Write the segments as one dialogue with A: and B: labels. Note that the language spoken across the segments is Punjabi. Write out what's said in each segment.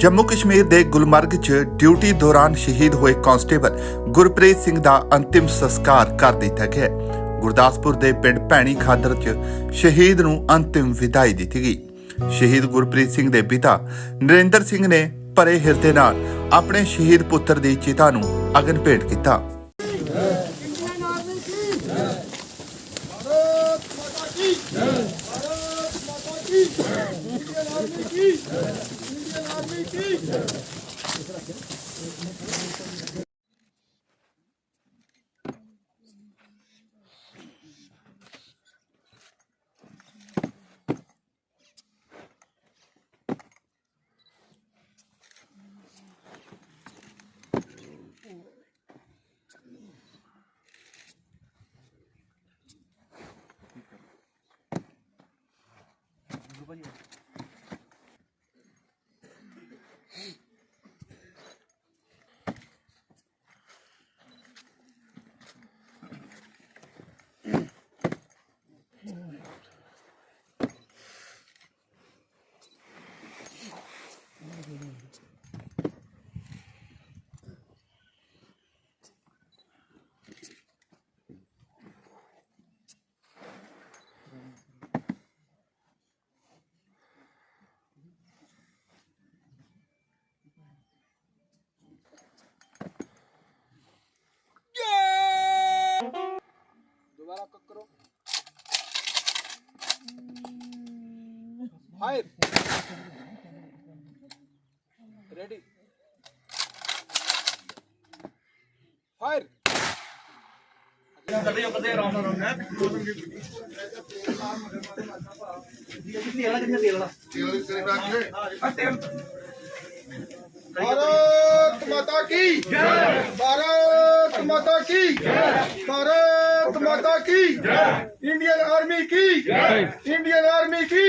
A: ਜੰਮੂ ਕਸ਼ਮੀਰ ਦੇ ਗੁਲਮਰਗ 'ਚ ਡਿਊਟੀ ਦੌਰਾਨ ਸ਼ਹੀਦ ਹੋਏ ਕਾਂਸਟੇਬਲ ਗੁਰਪ੍ਰੀਤ ਸਿੰਘ ਦਾ ਅੰਤਿਮ ਸੰਸਕਾਰ ਕਰ ਦਿੱਤਾ ਗਿਆ। ਗੁਰਦਾਸਪੁਰ ਦੇ ਪਿੰਡ ਭੈਣੀ ਖਾਦਰ 'ਚ ਸ਼ਹੀਦ ਨੂੰ ਅੰਤਿਮ ਵਿਦਾਈ ਦਿੱਤੀ ਗਈ। ਸ਼ਹੀਦ ਗੁਰਪ੍ਰੀਤ ਸਿੰਘ ਦੇ ਪਿਤਾ ਨਰਿੰਦਰ ਸਿੰਘ ਨੇ ਭਰੇ ਹਿਰਦੇ ਨਾਲ ਆਪਣੇ ਸ਼ਹੀਦ ਪੁੱਤਰ ਦੀ ਚਿਤਾ ਨੂੰ ਅਗਨ ਭੇਟ ਕੀਤਾ।
B: Gracias. ਦੁਬਾਰਾ ਫਾਇਰ ਕਰਦੇ ਭਾਰਤ ਮਾਤਾ ਕੀ ਜੈ ਭਾਰਤ ਮਾਤਾ ਕੀ ਜੈ ਭਾਰਤ भारत माता की इंडियन आर्मी की इंडियन आर्मी की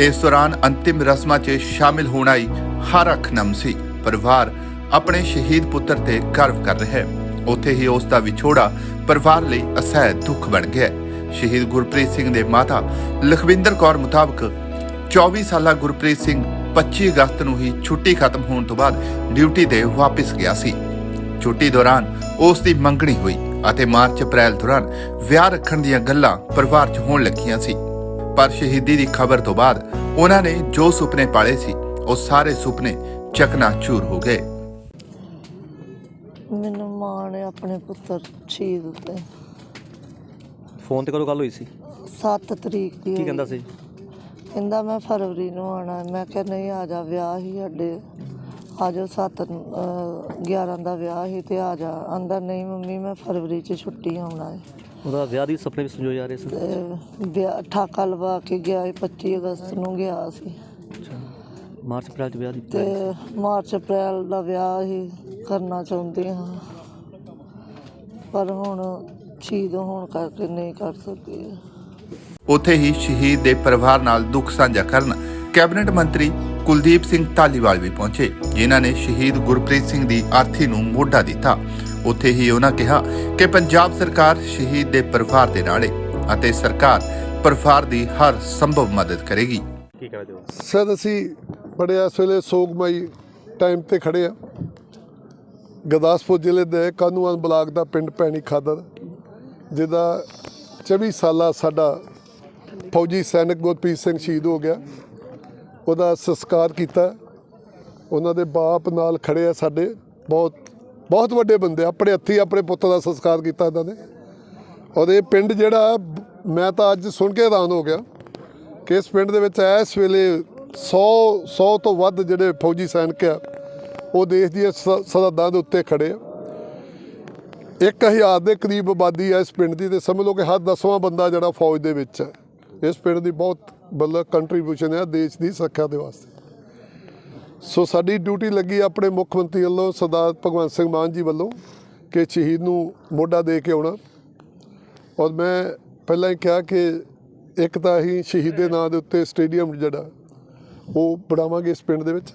A: ਇਸ ਦੌਰਾਨ ਅੰਤਿਮ ਰਸਮਾਂ 'ਚ ਸ਼ਾਮਿਲ ਹੋਣਾ ਹੀ ਹਰ ਅੱਖ ਨਮ ਸੀ ਪਰਿਵਾਰ ਆਪਣੇ ਸ਼ਹੀਦ ਪੁੱਤਰ ਤੇ ਗਰਵ ਕਰ ਰਿਹਾ ਹੈ ਉੱਥੇ ਹੀ ਉਸ ਦਾ ਵਿਛੋੜਾ ਪਰਿਵਾਰ ਲਈ ਅਸਹਿ ਦੁੱਖ ਬਣ ਗਿਆ ਹੈ। ਸ਼ਹੀਦ ਗੁਰਪ੍ਰੀਤ ਸਿੰਘ ਦੇ ਮਾਤਾ ਲਖਵਿੰਦਰ ਕੌਰ ਮੁਤਾਬਕ 24 ਸਾਲਾ ਗੁਰਪ੍ਰੀਤ ਸਿੰਘ 25 ਅਗਸਤ ਨੂੰ ਹੀ ਛੁੱਟੀ ਖਤਮ ਹੋਣ ਤੋਂ ਬਾਅਦ ਡਿਊਟੀ ਤੇ ਵਾਪਸ ਗਿਆ ਸੀ। ਛੁੱਟੀ ਦੌਰਾਨ ਉਸ ਦੀ ਮੰਗਣੀ ਹੋਈ ਅਤੇ ਮਾਰਚ ਅਪ੍ਰੈਲ ਦੌਰਾਨ ਵਿਆਹ ਰੱਖਣ ਦੀਆਂ ਗੱਲਾਂ ਪਰਿਵਾਰ 'ਚ ਹੋਣ ਲੱਗੀਆਂ ਸੀ। ਪਰ ਸ਼ਹੀਦੀ ਦੀ ਖਬਰ ਤੋਂ ਬਾਅਦ ਉਹਨਾਂ ਨੇ ਜੋ ਸੁਪਨੇ ਪਾਲੇ ਸੀ, ਉਹ ਸਾਰੇ ਸੁਪਨੇ ਚਕਨਾਚੂਰ ਹੋ ਗਏ।
C: ਮੈਨੂੰ ਮਾਣ ਹੈ ਆਪਣੇ ਪੁੱਤਰ ਸ਼ਹੀਦ ਤੇ
D: ਫੋਨ ਤੇ ਕਦੋਂ ਗੱਲ ਹੋਈ ਸੀ?
C: 7 ਤਰੀਕ ਦੀ
D: ਕੀ। ਕਹਿੰਦਾ ਸੀ?
C: ਕਹਿੰਦਾ ਮੈਂ ਫਰਵਰੀ ਨੂੰ ਆਣਾ ਮੈਂ ਕਿਹਾ ਨਹੀਂ ਆ ਜਾ ਵਿਆਹ ਹੀ ਸਾਡੇ। ਆ ਜਾ 7 11 ਦਾ ਵਿਆਹ ਹੀ ਤੇ ਆ ਜਾ। ਆਂਦਾ ਨਹੀਂ ਮੰਮੀ ਮੈਂ ਫਰਵਰੀ ਚ ਛੁੱਟੀ ਆਉਣਾ ਹੈ।
D: ਉਹਦਾ ਵਿਆਹ ਦੀ ਸੁਪਨੇ ਵੀ ਸੰਜੋਏ ਜਾ ਰਹੇ ਸੀ।
C: ਤੇ ਵਿਆਹ ਠਾਕਾ ਲਵਾ ਕੇ ਗਿਆ ਸੀ 25 ਅਗਸਤ ਨੂੰ ਗਿਆ ਸੀ।
D: ਮਾਰਚ ਅਪ੍ਰੈਲ ਚ ਵਿਆਹ ਦੀ
C: ਤੇ ਮਾਰਚ ਅਪ੍ਰੈਲ ਦਾ ਵਿਆਹ ਹੀ ਕਰਨਾ ਚਾਹੁੰਦੇ ਹਾਂ। ਪਰ ਹੁਣ ਸ਼ਹੀਦ ਹੋਣ ਕਰਕੇ ਨਹੀਂ ਕਰ ਸਕੇ।
A: ਉੱਥੇ ਹੀ ਸ਼ਹੀਦ ਦੇ ਪਰਿਵਾਰ ਨਾਲ ਦੁੱਖ ਸਾਂਝਾ ਕਰਨ ਕੈਬਨਿਟ ਮੰਤਰੀ ਕੁਲਦੀਪ ਸਿੰਘ ਧਾਲੀਵਾਲ ਵੀ ਪਹੁੰਚੇ ਜਿਨ੍ਹਾਂ ਨੇ ਸ਼ਹੀਦ ਗੁਰਪ੍ਰੀਤ ਸਿੰਘ ਦੀ ਆਰਥੀ ਨੂੰ ਮੋਢਾ ਦਿੱਤਾ। ਉੱਥੇ ਹੀ ਉਹਨਾਂ ਕਿਹਾ ਕਿ ਪੰਜਾਬ ਸਰਕਾਰ ਸ਼ਹੀਦ ਦੇ ਪਰਿਵਾਰ ਦੇ ਨਾਲ ਹੈ ਅਤੇ ਸਰਕਾਰ ਪਰਿਵਾਰ ਦੀ ਹਰ ਸੰਭਵ ਮਦਦ ਕਰੇਗੀ।
E: ਸਰ ਅਸੀਂ ਬੜੇ ਇਸ ਵੇਲੇ ਸੋਗਮਈ ਟਾਈਮ ਤੇ ਖੜੇ ਆ। ਗੁਰਦਾਸਪੁਰ ਜ਼ਿਲ੍ਹੇ ਦੇ ਕਾਨੂੰਨ ਬਲਾਕ ਦਾ ਪਿੰਡ ਭੈਣੀ ਖਾਦਰ। ਜਿਹਦਾ 24 ਸਾਲਾ ਸਾਡਾ ਫੌਜੀ ਸੈਨਿਕ ਗੁਰਪ੍ਰੀਤ ਸਿੰਘ ਸ਼ਹੀਦ ਹੋ ਗਿਆ। ਉਹਦਾ ਸੰਸਕਾਰ ਕੀਤਾ। ਉਹਨਾਂ ਦੇ ਬਾਪ ਨਾਲ ਖੜੇ ਆ ਸਾਡੇ। ਬਹੁਤ ਬਹੁਤ ਵੱਡੇ ਬੰਦੇ ਆਪਣੇ ਹੱਥੀ ਆਪਣੇ ਪੁੱਤ ਦਾ ਸੰਸਕਾਰ ਕੀਤਾ ਇਹਨਾਂ ਨੇ। ਔਰ ਇਹ ਪਿੰਡ ਜਿਹੜਾ, ਮੈਂ ਤਾਂ ਅੱਜ ਸੁਣ ਕੇ ਹੈਰਾਨ ਹੋ ਗਿਆ ਕਿ ਇਸ ਪਿੰਡ ਦੇ ਵਿੱਚ ਇਸ ਵੇਲੇ 100 100 ਤੋਂ ਵੱਧ ਜਿਹੜੇ ਫੌਜੀ ਸੈਨਿਕ ਆ, ਉਹ ਦੇਸ਼ ਦੀਆਂ ਸ- ਸਰਹੱਦਾਂ ਦੇ ਉੱਤੇ ਖੜੇ ਆ। 1000 ਦੇ ਕਰੀਬ ਆਬਾਦੀ ਹੈ ਇਸ ਪਿੰਡ ਦੀ ਤੇ ਸਮਝ ਲਓ ਕਿ ਹਰ ਦਸਵਾਂ ਬੰਦਾ ਜਿਹੜਾ ਫੌਜ ਦੇ ਵਿੱਚ ਹੈ। ਇਸ ਪਿੰਡ ਦੀ ਬਹੁਤ ਮਤਲਬ ਕੰਟਰੀਬਿਊਸ਼ਨ ਹੈ ਦੇਸ਼ ਦੀ ਸੁਰੱਖਿਆ ਦੇ ਵਾਸਤੇ। ਸੋ ਸਾਡੀ ਡਿਊਟੀ ਲੱਗੀ ਆਪਣੇ ਮੁੱਖ ਮੰਤਰੀ ਵੱਲੋਂ ਸਰਦਾਰ ਭਗਵੰਤ ਸਿੰਘ ਮਾਨ ਜੀ ਵੱਲੋਂ ਕਿ ਸ਼ਹੀਦ ਨੂੰ ਮੋਢਾ ਦੇ ਕੇ ਆਉਣਾ। ਔਰ ਮੈਂ ਪਹਿਲਾਂ ਹੀ ਕਿਹਾ ਕਿ ਇੱਕ ਤਾਂ ਅਸੀਂ ਸ਼ਹੀਦ ਦੇ ਨਾਂ ਦੇ ਉੱਤੇ ਸਟੇਡੀਅਮ ਜਿਹੜਾ, ਉਹ ਬਣਾਵਾਂਗੇ ਇਸ ਪਿੰਡ ਦੇ ਵਿੱਚ।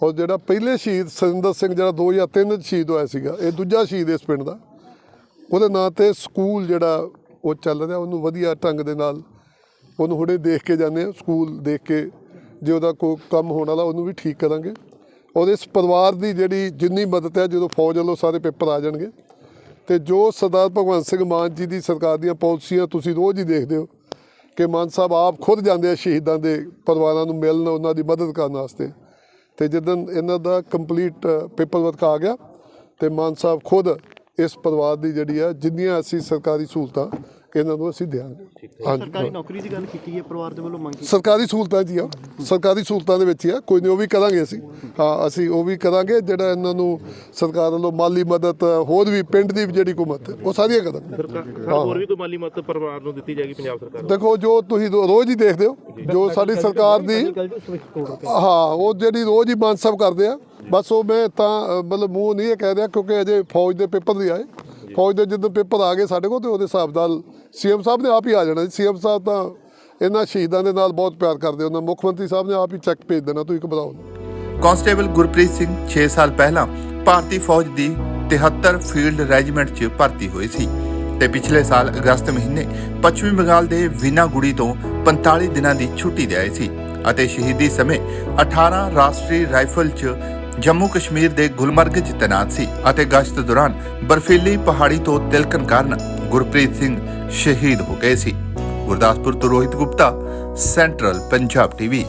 E: ਔਰ ਜਿਹੜਾ ਪਹਿਲੇ ਸ਼ਹੀਦ ਸਰਿੰਦਰ ਸਿੰਘ ਜਿਹੜਾ 2003 ਚ ਸ਼ਹੀਦ ਹੋਇਆ ਸੀਗਾ, ਇਹ ਦੂਜਾ ਸ਼ਹੀਦ ਇਸ ਪਿੰਡ ਦਾ। ਉਹਦੇ ਨਾਂ ਤੇ ਸਕੂਲ ਜਿਹੜਾ ਉਹ ਚੱਲ ਰਿਹਾ, ਉਹਨੂੰ ਵਧੀਆ ਢੰਗ ਦੇ ਨਾਲ ਉਹਨੂੰ ਹੁਣੇ ਦੇਖ ਕੇ ਜਾਂਦੇ ਆ ਸਕੂਲ ਦੇਖ ਕੇ ਜੇ ਉਹਦਾ ਕੋਈ ਕੰਮ ਹੋਣ ਵਾਲਾ, ਉਹਨੂੰ ਵੀ ਠੀਕ ਕਰਾਂਗੇ। ਔਰ ਇਸ ਪਰਿਵਾਰ ਦੀ ਜਿਹੜੀ ਜਿੰਨੀ ਮਦਦ ਹੈ, ਜਦੋਂ ਫੌਜ ਵੱਲੋਂ ਸਾਰੇ ਪੇਪਰ ਆ ਜਾਣਗੇ, ਤੇ ਜੋ ਸਰਦਾਰ ਭਗਵੰਤ ਸਿੰਘ ਮਾਨ ਜੀ ਦੀ ਸਰਕਾਰ ਦੀਆਂ ਪਾਲਿਸੀਆਂ ਤੁਸੀਂ ਰੋਜ਼ ਹੀ ਦੇਖਦੇ ਹੋ, ਕਿ ਮਾਨ ਸਾਹਿਬ ਆਪ ਖੁਦ ਜਾਂਦੇ ਆ ਸ਼ਹੀਦਾਂ ਦੇ ਪਰਿਵਾਰਾਂ ਨੂੰ ਮਿਲਣ, ਉਹਨਾਂ ਦੀ ਮਦਦ ਕਰਨ ਵਾਸਤੇ। ਤੇ ਜਦੋਂ ਇਹਨਾਂ ਦਾ ਕੰਪਲੀਟ ਪੇਪਰ ਵਰਕ ਆ ਗਿਆ, ਤੇ ਮਾਨ ਸਾਹਿਬ ਖੁਦ ਇਸ ਪਰਿਵਾਰ ਦੀ ਜਿਹੜੀ ਆ, ਜਿੰਨੀਆਂ ਅਸੀਂ ਸਰਕਾਰੀ ਸਹੂਲਤਾਂ ਇਹਨਾਂ ਨੂੰ ਅਸੀਂ ਦਿਆਂਗੇ। ਹਾਂਜੀ
F: ਸਰਕਾਰੀ ਨੌਕਰੀ ਦੀ ਗੱਲ ਕੀਤੀ ਹੈ ਪਰਿਵਾਰ ਦੇ ਵੱਲੋਂ ਮੰਗ
E: ਸਰਕਾਰੀ ਸਹੂਲਤਾਂ ਜੀ ਆ। ਸਰਕਾਰੀ ਸਹੂਲਤਾਂ ਦੇ ਵਿੱਚ ਹੀ ਆ। ਕੋਈ ਨਹੀਂ ਉਹ ਵੀ ਕਰਾਂਗੇ ਅਸੀਂ। ਹਾਂ ਅਸੀਂ ਉਹ ਵੀ ਕਰਾਂਗੇ ਜਿਹੜਾ ਇਹਨਾਂ ਨੂੰ ਸਰਕਾਰ ਵੱਲੋਂ ਮਾਲੀ ਮਦਦ ਹੋਰ ਵੀ ਪਿੰਡ ਦੀ ਜਿਹੜੀ ਹੁਕੂਮਤ ਉਹ ਸਾਰੀਆਂ ਕਰਾਂਗੇ।
G: ਸਰਕਾਰ ਹੋਰ ਵੀ ਕੋਈ ਮਾਲੀ ਮਦਦ ਪਰਿਵਾਰ ਨੂੰ ਦਿੱਤੀ ਜਾਏਗੀ ਪੰਜਾਬ ਸਰਕਾਰ?
E: ਦੇਖੋ ਜੋ ਤੁਸੀਂ ਰੋਜ਼ ਹੀ ਦੇਖਦੇ ਹੋ ਜੋ ਸਾਡੀ ਸਰਕਾਰ ਦੀ ਹਾਂ ਉਹ ਜਿਹੜੀ ਰੋਜ਼ ਹੀ ਮਾਨ ਸਾਹਿਬ ਕਰਦੇ ਆ ਬਸ ਉਹ ਮੈਂ ਤਾਂ ਮਤਲਬ ਮੂੰਹ ਨਹੀਂ ਇਹ ਕਹਿ ਰਿਹਾ ਕਿਉਂਕਿ ਅਜੇ ਫੌਜ ਦੇ ਪੇਪਰ ਨਹੀਂ ਆਏ। ਫੌਜ ਦੇ ਜਦੋਂ ਪੇਪਰ ਆ ਗਏ ਸਾਡੇ ਕੋਲ ਤੇ ਉਹਦੇ ਹਿਸਾਬ ਨਾਲ ਸੀਐਮ ਸਾਹਿਬ ਨੇ ਆਪ ਹੀ ਆ ਜਾਣਾ ਸੀਐਮ ਸਾਹਿਬ ਤਾਂ ਇਹਨਾਂ ਸ਼ਹੀਦਾਂ ਦੇ ਨਾਲ ਬਹੁਤ ਪਿਆਰ ਕਰਦੇ ਉਹਨਾਂ। ਮੁੱਖ ਮੰਤਰੀ ਸਾਹਿਬ ਨੇ ਆਪ ਹੀ ਚੈੱਕ ਭੇਜ ਦੇਣਾ ਤੁਸੀਂ ਘਬਰਾਓ
A: ਕਾਂਸਟੇਬਲ ਗੁਰਪ੍ਰੀਤ ਸਿੰਘ 6 ਸਾਲ ਪਹਿਲਾਂ ਭਾਰਤੀ ਫੌਜ ਦੀ 73 ਫੀਲਡ ਰੈਜੀਮੈਂਟ 'ਚ ਭਰਤੀ ਹੋਏ ਸੀ ਤੇ ਪਿਛਲੇ ਸਾਲ ਅਗਸਤ ਮਹੀਨੇ ਪੱਛਮੀ ਬੰਗਾਲ ਦੇ ਵੀਨਾਗੁੜੀ ਤੋਂ 45 ਦਿਨਾਂ ਦੀ ਛੁੱਟੀ ਤੇ ਆਏ ਸੀ ਅਤੇ ਸ਼ਹੀਦੀ ਸਮੇਂ 18 ਰਾਸ਼ਟਰੀ ਰਾਈਫਲ 'ਚ ਜੰਮੂ ਕਸ਼ਮੀਰ ਦੇ ਗੁਲਮਰਗ 'ਚ ਤੈਨਾਤ ਸੀ ਅਤੇ ਗਸ਼ਤ ਦੌਰਾਨ ਬਰਫੀਲੀ ਪਹਾੜੀ ਤੋਂ ਤਿਲਕਣ ਕਾਰਨ ਗੁਰਪ੍ਰੀਤ ਸਿੰਘ ਸ਼ਹੀਦ ਹੋ ਗਏ ਸੀ। ਗੁਰਦਾਸਪੁਰ ਤੋਂ ਰੋਹਿਤ ਗੁਪਤਾ, ਸੈਂਟਰਲ ਪੰਜਾਬ ਟੀਵੀ।